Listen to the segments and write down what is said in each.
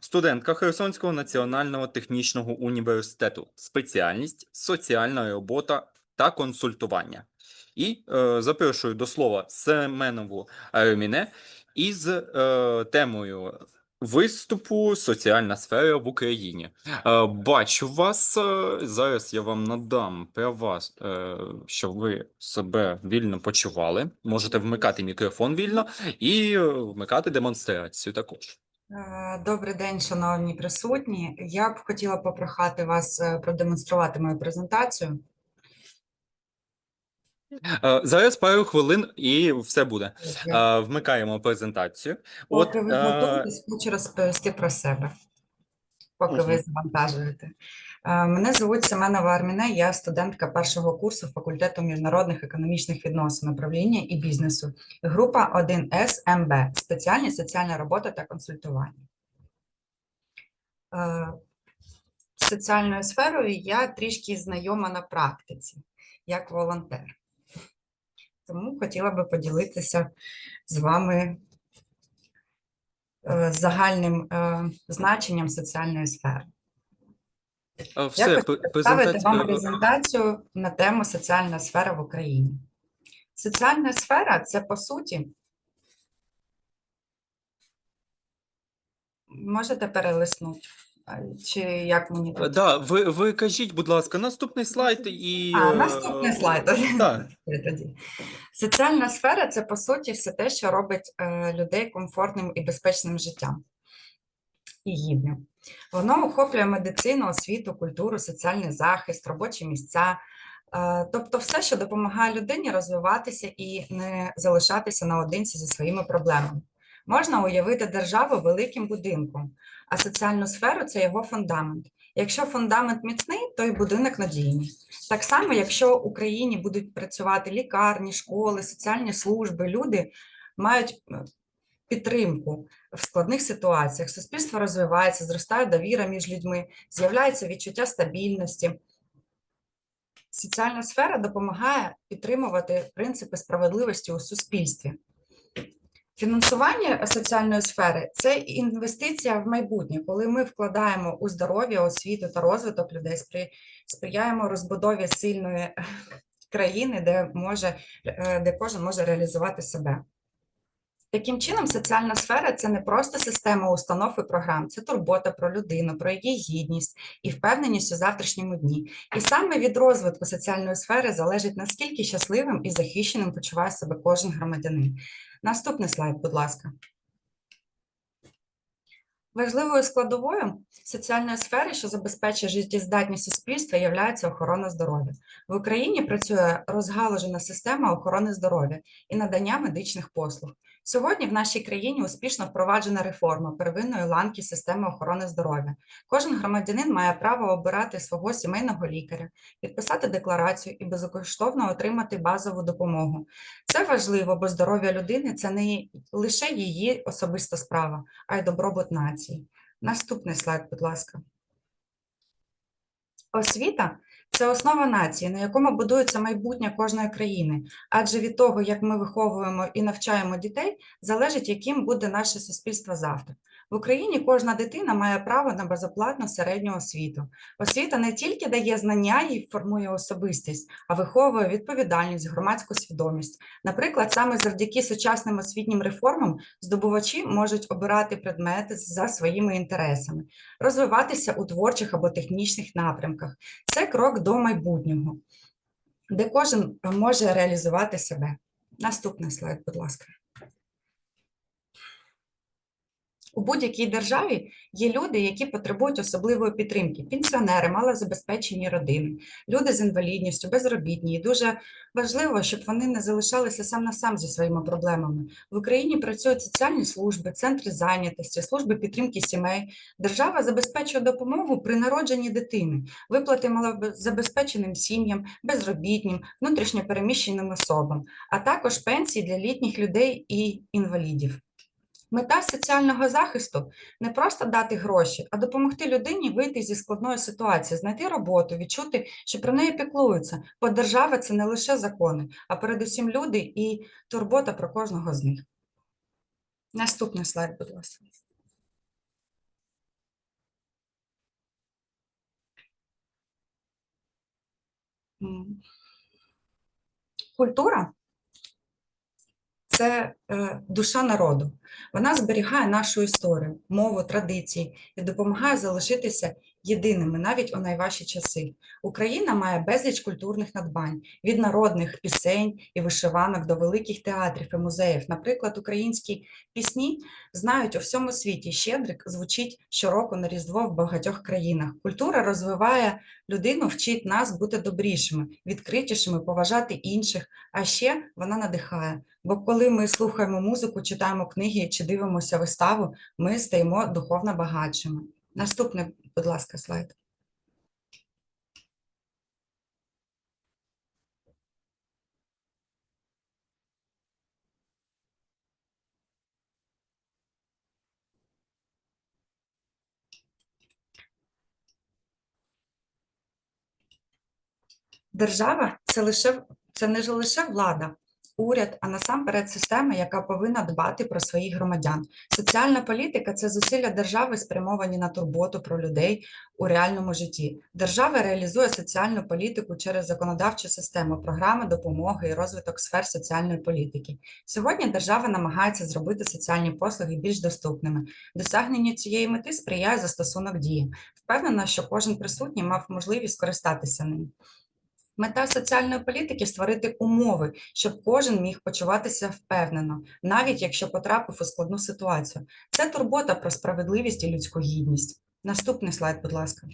студентка Херсонського національного технічного університету, спеціальність соціальна робота та консультування. І е, запрошую до слова Семенову Арміне із е, темою виступу Соціальна сфера в Україні. Е, бачу вас. е, Зараз я вам надам права, е, щоб ви себе вільно почували. Можете вмикати мікрофон вільно і е, вмикати демонстрацію також. Е, Добрий день, шановні присутні. Я б хотіла попрохати вас е, продемонструвати мою презентацію. Е, Зараз пару хвилин і все буде. Вмикаємо презентацію. Поки От ви готові, хочу розповісти про себе, поки ви завантажуєте. Е, Мене звуть Семенова Арміне, я студентка першого курсу факультету міжнародних економічних відносин, управління і бізнесу. Група 1С МБ, спеціальність соціальна робота та консультування. Е, соціальною сферою я трішки знайома на практиці, як волонтер. Тому хотіла би поділитися з вами загальним е, значенням соціальної сфери. Все, Я хочу представити вам презентацію на тему соціальна сфера в Україні. Соціальна сфера це по суті. Можете перелиснути? А, Чи як мені Е, тут? Да, ви, ви кажіть, будь ласка, наступний слайд і. А, е, наступний слайд. Тоді. Соціальна сфера це по суті все те, що робить е, людей комфортним і безпечним життям і гідним. Воно охоплює медицину, освіту, культуру, соціальний захист, робочі місця, е, тобто все, що допомагає людині розвиватися і не залишатися наодинці зі своїми проблемами. Можна уявити державу великим будинком, а соціальну сферу це його фундамент. Якщо фундамент міцний, то й будинок надійний. Так само, якщо в Україні будуть працювати лікарні, школи, соціальні служби, люди мають е, підтримку в складних ситуаціях. Суспільство розвивається, зростає довіра між людьми, з'являється відчуття стабільності. Соціальна сфера допомагає підтримувати принципи справедливості у суспільстві. Фінансування соціальної сфери це інвестиція в майбутнє, коли ми вкладаємо у здоров'я, освіту та розвиток людей, спри- сприяємо розбудові сильної е, країни, де, може, е, де кожен може реалізувати себе. Таким чином, соціальна сфера це не просто система установ і програм, це турбота про людину, про її гідність і впевненість у завтрашньому дні. І саме від розвитку соціальної сфери залежить, наскільки щасливим і захищеним почуває себе кожен громадянин. Наступний слайд, будь ласка. Важливою складовою соціальної сфери, що забезпечує життєздатність суспільства, є охорона здоров'я. В Україні працює розгалужена система охорони здоров'я і надання медичних послуг. Сьогодні в нашій країні успішно впроваджена реформа первинної ланки системи охорони здоров'я. Кожен громадянин має право обирати свого сімейного лікаря, підписати декларацію і безкоштовно отримати базову допомогу. Це важливо, бо здоров'я людини це не лише її особиста справа, а й добробут нації. Наступний слайд, будь ласка. Освіта це основа нації, на якому будується майбутнє кожної країни. Адже від того, як ми виховуємо і навчаємо дітей, залежить, яким буде наше суспільство завтра. В Україні кожна дитина має право на безоплатну середню освіту. Освіта не тільки дає знання і формує особистість, а виховує відповідальність, громадську свідомість. Наприклад, саме завдяки сучасним освітнім реформам здобувачі можуть обирати предмети за своїми інтересами, розвиватися у творчих або технічних напрямках. Це крок до майбутнього, де кожен може реалізувати себе. Наступний слайд, будь ласка. У будь-якій державі є люди, які потребують особливої підтримки: пенсіонери, малозабезпечені родини, люди з інвалідністю, безробітні. І дуже важливо, щоб вони не залишалися сам на сам зі своїми проблемами. В Україні працюють соціальні служби, центри зайнятості, служби підтримки сімей. Держава забезпечує допомогу при народженні дитини, виплати малозабезпеченим сім'ям, безробітнім, внутрішньопереміщеним особам, а також пенсії для літніх людей і інвалідів. Мета соціального захисту не просто дати гроші, а допомогти людині вийти зі складної ситуації, знайти роботу, відчути, що про неї піклуються, бо держава це не лише закони, а передусім люди і турбота про кожного з них. Наступний слайд, будь ласка. Культура це е, душа народу. Вона зберігає нашу історію, мову, традиції і допомагає залишитися єдиними навіть у найважчі часи. Україна має безліч культурних надбань від народних пісень і вишиванок до великих театрів і музеїв. Наприклад, українські пісні знають у всьому світі. Щедрик звучить щороку на Різдво в багатьох країнах. Культура розвиває людину, вчить нас бути добрішими, відкритішими, поважати інших. А ще вона надихає. Бо коли ми слухаємо музику, читаємо книги чи дивимося виставу, ми стаємо духовно багатшими. Наступний, будь ласка, слайд. Держава це лише це не лише влада, уряд, а насамперед система, яка повинна дбати про своїх громадян. Соціальна політика це зусилля держави, спрямовані на турботу про людей у реальному житті. Держава реалізує соціальну політику через законодавчу систему, програми допомоги і розвиток сфер соціальної політики. Сьогодні держава намагається зробити соціальні послуги більш доступними. Досягненню цієї мети сприяє застосунок дії. Впевнена, що кожен присутній мав можливість скористатися ним. Мета соціальної політики створити умови, щоб кожен міг почуватися впевнено, навіть якщо потрапив у складну ситуацію. Це турбота про справедливість і людську гідність. Наступний слайд, будь ласка.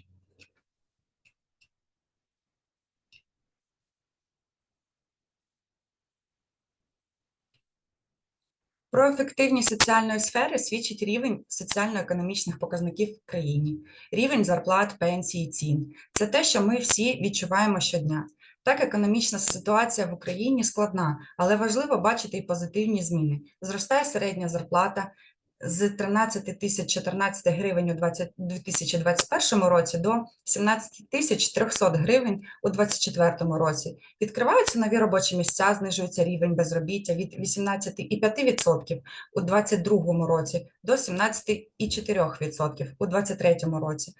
Про ефективність соціальної сфери свідчить рівень соціально-економічних показників в країні, рівень зарплат, пенсій, цін. Це те, що ми всі відчуваємо щодня. Так, економічна ситуація в Україні складна, але важливо бачити і позитивні зміни. Зростає середня зарплата з 13 тисяч 14 гривень у 20 2021 році до 17 тисяч 300 гривень у 2024 році. Відкриваються нові робочі місця, знижується рівень безробіття від 18,5% у 2022 році до 17,4% у 2023 році,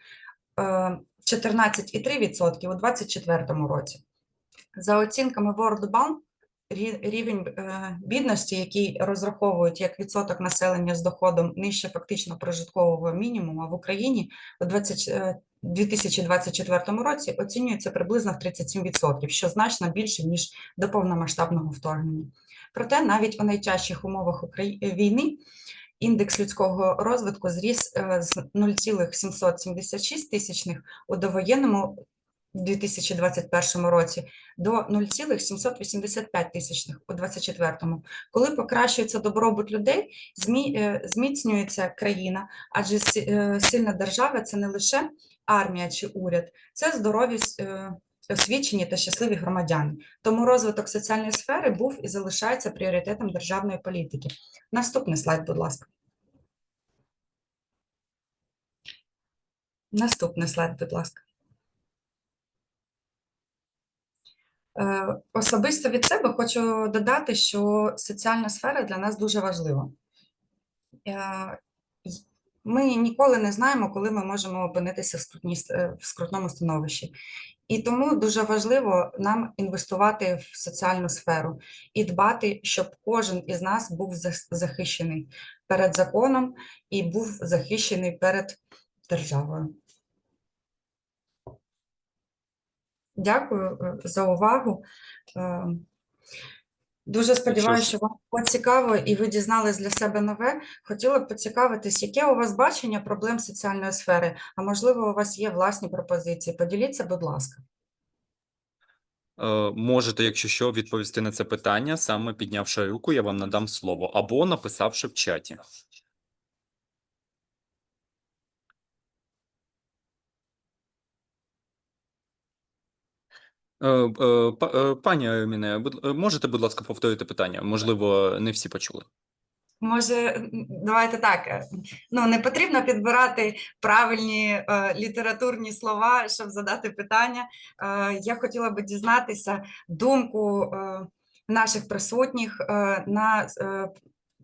е, 14,3% у 2024 році. За оцінками World Bank, рівень е, бідності, який розраховують як відсоток населення з доходом нижче фактично прожиткового мінімуму в Україні у 20, е, 2024 році оцінюється приблизно в 37%, що значно більше, ніж до повномасштабного вторгнення. Проте навіть у найтяжчих умовах Украї- війни індекс людського розвитку зріс е, з 0,776 тисячних у довоєнному 2021 році до 0,785 тисячних у 2024. Коли покращується добробут людей, е, зміцнюється країна, адже е, сильна держава це не лише армія чи уряд, це здорові е, освічені та щасливі громадяни. Тому розвиток соціальної сфери був і залишається пріоритетом державної політики. Наступний слайд, будь ласка. Наступний слайд, будь ласка. Е, Особисто від себе хочу додати, що соціальна сфера для нас дуже важлива. Е, Ми ніколи не знаємо, коли ми можемо опинитися в, скрутній, с- е, в скрутному становищі. І тому дуже важливо нам інвестувати в соціальну сферу і дбати, щоб кожен із нас був захищений перед законом і був захищений перед державою. Дякую е, за увагу. Е, Дуже сподіваюся, що вам було цікаво і ви дізнались для себе нове. Хотіла б поцікавитись, яке у вас бачення проблем соціальної сфери, а можливо, у вас є власні пропозиції. Поділіться, будь ласка. Е, Можете, якщо що, відповісти на це питання, саме піднявши руку, я вам надам слово, або написавши в чаті. Е, е, па- е, Пані Арміне, будь- е, можете, будь ласка, повторити питання? Можливо, не всі почули. Може, давайте так. е, Ну, не потрібно підбирати правильні е, літературні слова, щоб задати питання. Е, я хотіла би дізнатися думку е, наших присутніх е, на, е,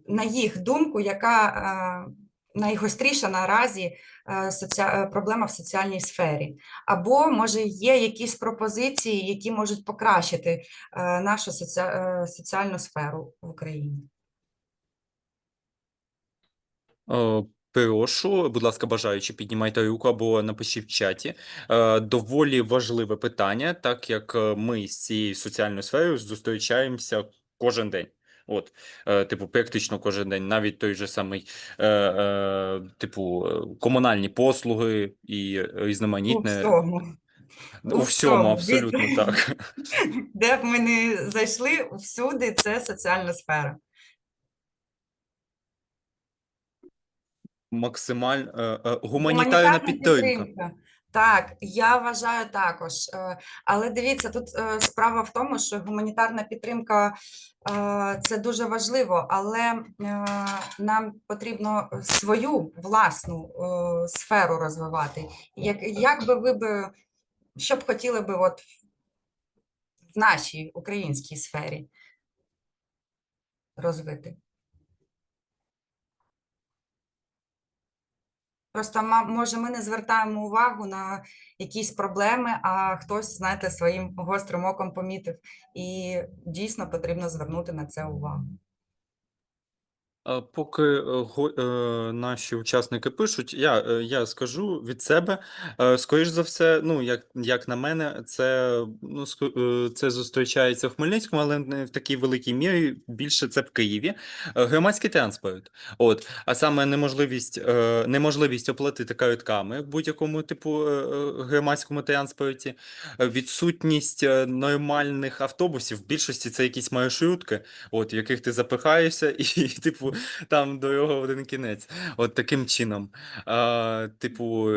на їх думку, яка, е, найгостріша наразі е, е, проблема в соціальній сфері. Або, може, є якісь пропозиції, які можуть покращити е, нашу соціальну сферу в Україні. Прошу, будь ласка, бажаючи, піднімайте руку або напишіть в чаті. Доволі важливе питання, так як ми з цією соціальною сферою зустрічаємося кожен день. От, е, типу, практично кожен день, навіть той же самий, е, е, типу, комунальні послуги і У різноманітне. всьому. У у всьому, всьому, абсолютно від- так. Де б ми не зайшли, всюди це соціальна сфера. Максималь е, е, гуманітарна підтримка. Так, я вважаю також. Е, Але дивіться, тут е, справа в тому, що гуманітарна підтримка е, це дуже важливо, але нам потрібно свою власну сферу розвивати. Як, як би ви би, що б хотіли би от в нашій українській сфері розвити? Просто, може, ми не звертаємо увагу на якісь проблеми, а хтось, знаєте, своїм гострим оком помітив. І дійсно потрібно звернути на це увагу. Поки е, е, наші учасники пишуть, я, е, я скажу від себе, скоріш за все, ну як, як на мене, це, ну, це зустрічається в Хмельницькому, але не в такій великій мірі. Більше це в Києві. Громадський транспорт. От, а саме неможливість, неможливість оплатити картками в будь-якому типу громадському транспорті, відсутність нормальних автобусів. В більшості це якісь маршрутки, от, в яких ти запихаєшся, і, типу, там дорога в один кінець. От таким чином. А, типу,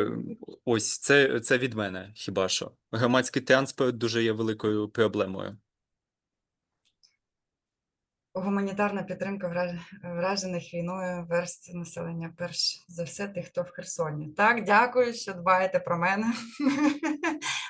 ось це, це від мене хіба що. Громадський транспорт дуже є великою проблемою. Гуманітарна підтримка вражених війною верст населення. Перш за все, тих, хто в Херсоні. Так, дякую, що дбаєте про мене,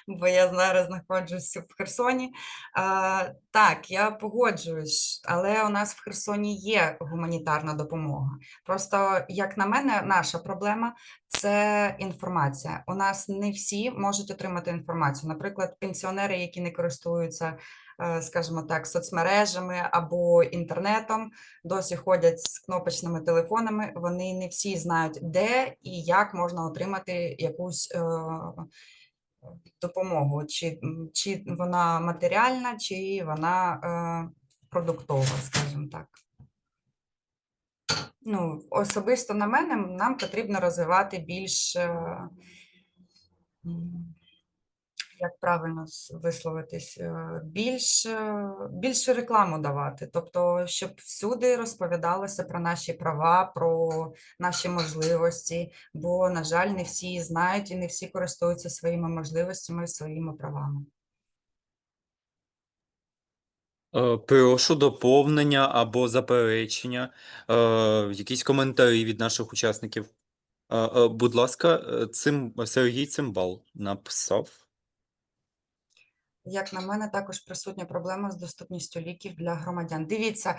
бо я зараз знаходжусь в Херсоні. А, так, я погоджуюсь, але у нас в Херсоні є гуманітарна допомога. Просто, як на мене, наша проблема це інформація. У нас не всі можуть отримати інформацію. Наприклад, пенсіонери, які не користуються е, скажімо так, соцмережами або інтернетом, досі ходять з кнопочними телефонами. Вони не всі знають, де і як можна отримати якусь е, допомогу, чи, чи вона матеріальна, чи вона е, продуктова, скажімо так. Ну, особисто на мене нам потрібно розвивати більш, е, як правильно висловитись, е, більш, е, більше рекламу давати. Тобто, щоб всюди розповідалося про наші права, про наші можливості, бо, на жаль, не всі знають і не всі користуються своїми можливостями своїми правами. Е, Прошу доповнення або заперечення, якісь коментарі від наших учасників. Будь ласка, цим Сергій Цимбал написав. Як на мене, також присутня проблема з доступністю ліків для громадян. Дивіться,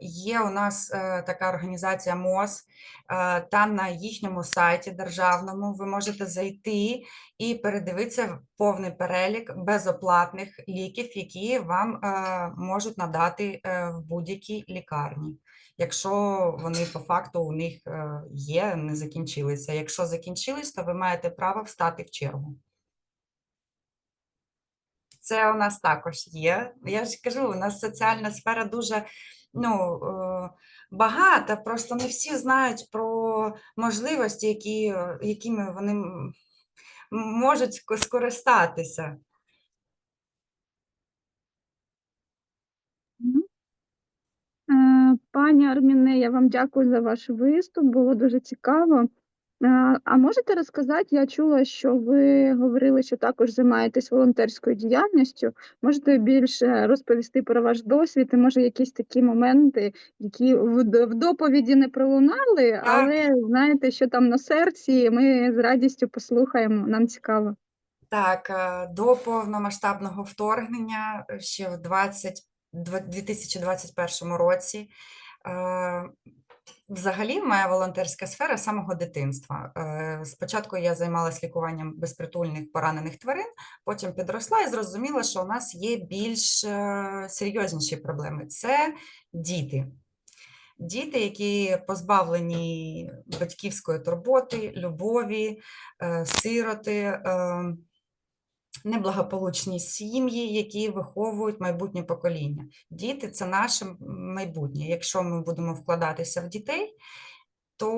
є у нас е, така організація МОЗ, е, там на їхньому сайті державному ви можете зайти і передивитися повний перелік безоплатних ліків, які вам е, можуть надати в будь-якій лікарні. Якщо вони по факту у них є, не закінчилися. Якщо закінчились, то ви маєте право встати в чергу. Це у нас також є. Я ж кажу, у нас соціальна сфера дуже ну, е, багата, просто не всі знають про можливості, які, якими вони можуть скористатися. Е, Пані Арміне, я вам дякую за ваш виступ, було дуже цікаво. Е, А можете розказати, я чула, що ви говорили, що також займаєтесь волонтерською діяльністю. Можете більше розповісти про ваш досвід і може якісь такі моменти, які в доповіді не пролунали, але знаєте, що там на серці, ми з радістю послухаємо, нам цікаво. Так, е, до повномасштабного вторгнення е, ще в 20, дв- 2021 році Взагалі, моя волонтерська сфера самого дитинства. Е, Спочатку я займалася лікуванням безпритульних поранених тварин, потім підросла і зрозуміла, що у нас є більш е, серйозніші проблеми. Це діти. Діти, які позбавлені батьківської турботи, любові, е, сироти, е, неблагополучні сім'ї, які виховують майбутнє покоління. Діти це наше майбутнє. Якщо ми будемо вкладатися в дітей, то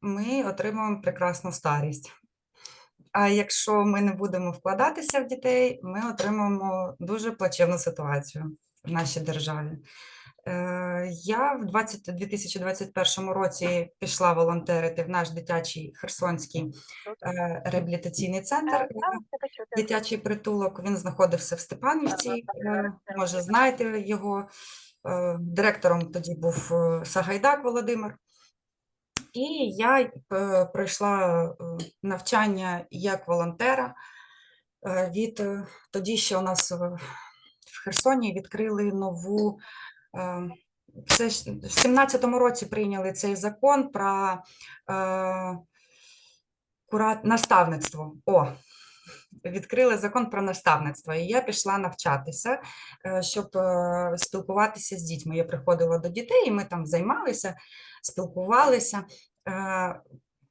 ми отримаємо прекрасну старість. А якщо ми не будемо вкладатися в дітей, ми отримаємо дуже плачевну ситуацію в нашій державі. Е, Я в 20, 2021 році пішла волонтерити в наш дитячий Херсонський е, реабілітаційний центр. Дитячий притулок він знаходився в Степанівці. е, Може, знаєте його. Директором тоді був Сагайдак Володимир. І я пройшла навчання як волонтера. Від тоді ще у нас в Херсоні відкрили нову. Е, Це в 17-му році прийняли цей закон про е, курат... наставництво. О, відкрили закон про наставництво, і я пішла навчатися, е, щоб е, спілкуватися з дітьми. Я приходила до дітей, і ми там займалися, спілкувалися.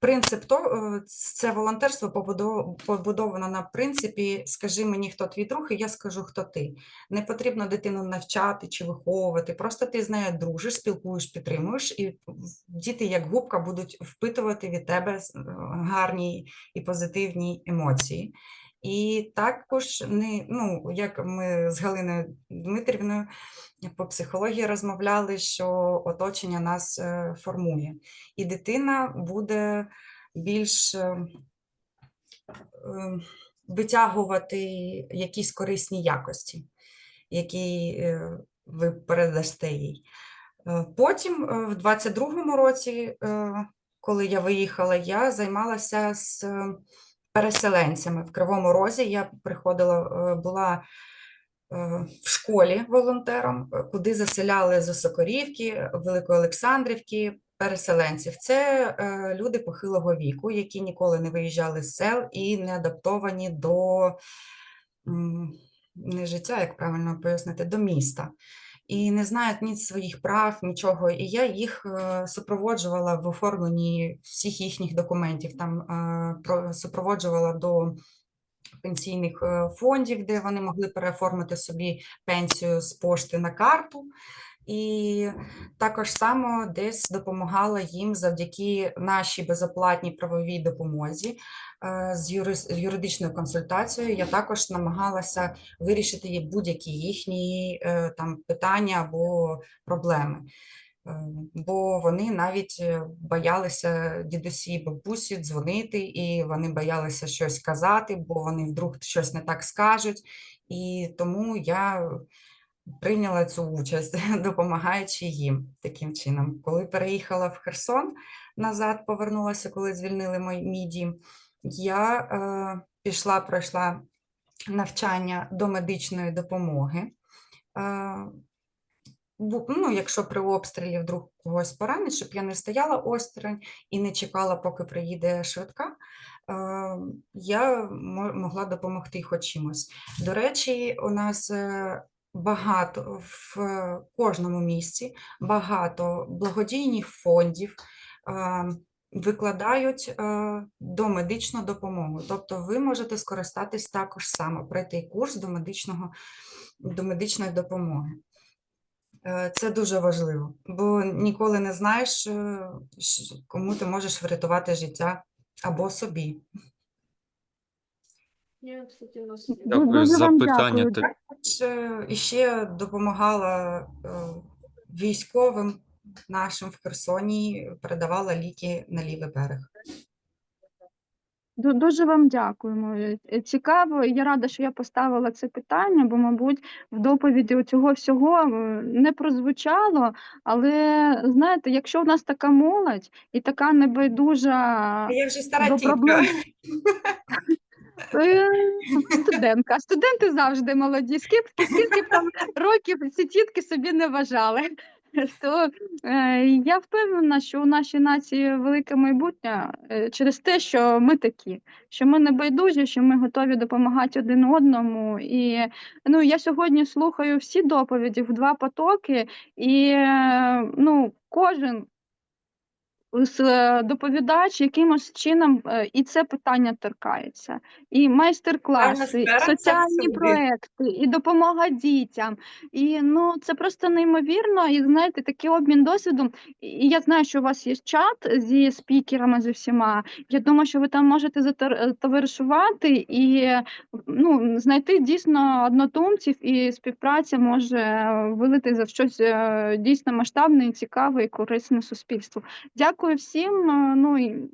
Принцип то е, це волонтерство побудо- побудовано на принципі Скажи мені, хто твій друг, і я скажу, хто ти. Не потрібно дитину навчати чи виховувати. Просто ти з нею дружиш, спілкуєш, підтримуєш, і діти, як губка, будуть впитувати від тебе е, гарні і позитивні емоції. І також не, ну, як ми з Галиною Дмитрівною по психології розмовляли, що оточення нас е, формує, і дитина буде більш е, е, витягувати якісь корисні якості, які ви передасте їй. Потім, в 22-му році, коли я виїхала, я займалася з переселенцями в Кривому Розі. Я приходила, е, була е, в школі волонтером, е, куди заселяли з Осокорівки, Великої Олександрівки переселенців. Це е, люди похилого віку, які ніколи не виїжджали з сел і не адаптовані до не життя, як правильно пояснити, до міста. І не знають ні своїх прав, нічого. І я їх е, супроводжувала в оформленні всіх їхніх документів. Там про- супроводжувала до пенсійних е, фондів, де вони могли переоформити собі пенсію з пошти на карту. І також само десь допомагала їм завдяки нашій безоплатній правовій допомозі е, з юридичною консультацією. Я також намагалася вирішити будь-які їхні е, там питання або проблеми. Е, Бо вони навіть боялися дідусі і бабусі дзвонити, і вони боялися щось казати, бо вони вдруг щось не так скажуть. І тому я прийняла цю участь, допомагаючи їм таким чином. Коли переїхала в Херсон назад, повернулася, коли звільнили мій, мій дім, я е, пішла, пройшла навчання до медичної допомоги. Е, ну, якщо при обстрілі вдруг когось поранить, щоб я не стояла осторонь і не чекала, поки приїде швидка, е, я могла допомогти хоч чимось. До речі, у нас е, багато в кожному місці багато благодійних фондів. е, Викладають е, до медичну допомогу, тобто ви можете скористатись також само, пройти курс до медичного до медичної допомоги. Е, Це дуже важливо, бо ніколи не знаєш, е, кому ти можеш врятувати життя або собі. Дякую Дуже за вам питання. дякую. Е, І ще допомагала е, військовим нашим в Херсоні, передавала ліки на лівий берег. Ду- Дуже вам дякуємо. Е, е, Цікаво, і я рада, що я поставила це питання, бо, мабуть, в доповіді цього всього е, не прозвучало. Але знаєте, якщо в нас така молодь і така небайдужа Я вже стара до тітка. проблем. Е, Студентка. Студенти завжди молоді. Скільки, скільки там років ці тітки собі не вважали. то е, я впевнена, що у нашій нації велике майбутнє е, через те, що ми такі, що ми не байдужі, що ми готові допомагати один одному. І ну, я сьогодні слухаю всі доповіді в два потоки, і е, ну, кожен доповідач якимось чином е, і це питання торкається. І майстер-класи, і соціальні проекти, і допомога дітям. І ну це просто неймовірно. І знаєте, такий обмін досвідом. І я знаю, що у вас є чат зі спікерами з усіма. Я думаю, що ви там можете затор- товаришувати і ну, знайти дійсно однодумців, і співпраця може вилити за щось е, дійсно масштабне, і цікаве і корисне суспільству. Дякую всім. е, Ну і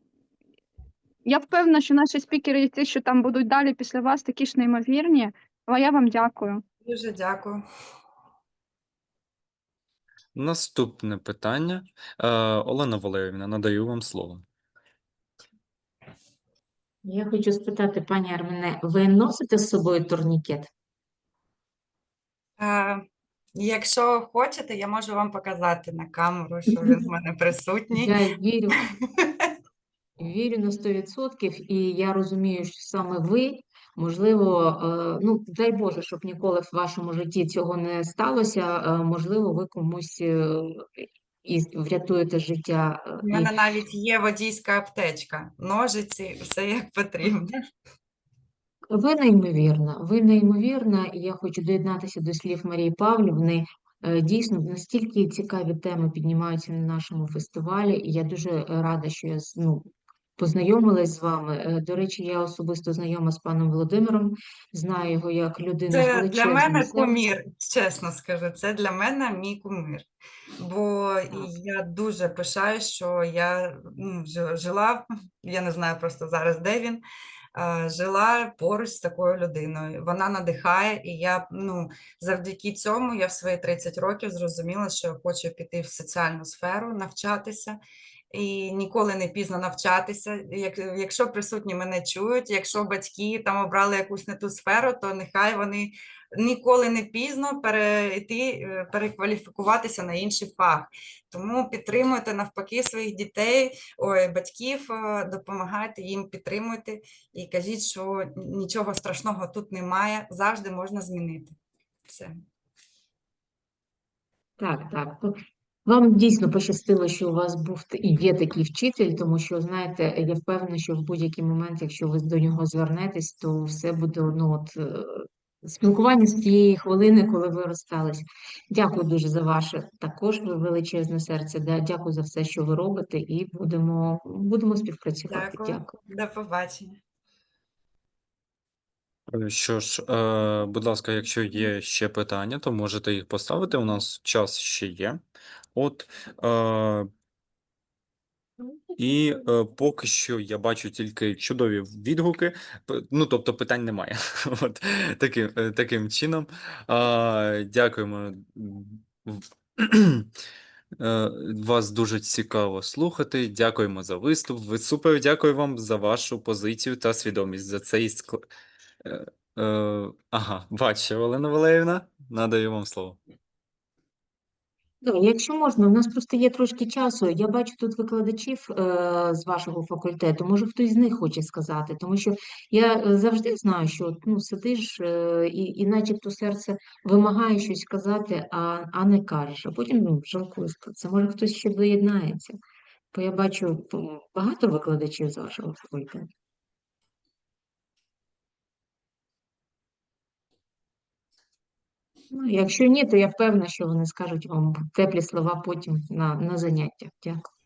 я впевнена, що наші спікери, і ті, що там будуть далі після вас, такі ж неймовірні. А я вам дякую. Дуже дякую. Наступне питання. Е, Олена Валеріївна, надаю вам слово. Я хочу спитати, пані Армене, ви носите з собою турнікет? Е, Якщо хочете, я можу вам показати на камеру, що він в мене присутній. Я вірю, вірю на 100%, і я розумію, що саме ви, можливо, е, ну, дай Боже, щоб ніколи в вашому житті цього не сталося, е, можливо, ви комусь е, і врятуєте життя. У мене навіть є водійська аптечка, ножиці, все як потрібно. Ви неймовірна, ви неймовірна, і я хочу доєднатися до слів Марії Павлівни. Е, Дійсно, настільки цікаві теми піднімаються на нашому фестивалі, і я дуже рада, що я ну, познайомилась з вами. Е, До речі, я особисто знайома з паном Володимиром, знаю його як людину Це для мене серцем. кумір, чесно скажу, це для мене мій кумир. Бо і я дуже пишаю, що я ну, жила, я не знаю просто зараз, де він, жила поруч з такою людиною. Вона надихає, і я ну, завдяки цьому я в свої 30 років зрозуміла, що я хочу піти в соціальну сферу, навчатися. І ніколи не пізно навчатися. Як, якщо присутні мене чують, якщо батьки там обрали якусь не ту сферу, то нехай вони ніколи не пізно перейти, е, перекваліфікуватися на інший фах. Тому підтримуйте навпаки своїх дітей, ой, батьків, е, допомагайте їм, підтримуйте і кажіть, що нічого страшного тут немає, завжди можна змінити. Все. Так, так. Вам дійсно пощастило, що у вас був і є такий вчитель, тому що, знаєте, я впевнена, що в будь-який момент, якщо ви до нього звернетесь, то все буде ну, от, е, спілкування з тієї хвилини, коли ви розстались. Дякую дуже за ваше також величезне серце. Да, дякую за все, що ви робите, і будемо, будемо співпрацювати. Дякую. Дякую. До побачення. Що ж, е, будь ласка, якщо є ще питання, то можете їх поставити. У нас час ще є. От, е, і е, поки що я бачу тільки чудові відгуки. Ну, тобто питань немає. От таким, е, таким чином. А, дякуємо. Е, Вас дуже цікаво слухати. Дякуємо за виступ. Ви супер дякую вам за вашу позицію та свідомість за цей ск... Е, е, Ага, бачу, Олена Валерівна, надаю вам слово. Якщо можна, у нас просто є трошки часу. Я бачу тут викладачів е, з вашого факультету. Може, хтось з них хоче сказати, тому що я е, завжди знаю, що ну, сидиш е, і, і начебто серце вимагає щось казати, а, а не кажеш. А потім ну, жалкуєш про це. Може, хтось ще доєднається. Бо я бачу багато викладачів з вашого факультету. Ну, якщо ні, то я впевнена, що вони скажуть вам теплі слова потім на, на заняттях. Дякую.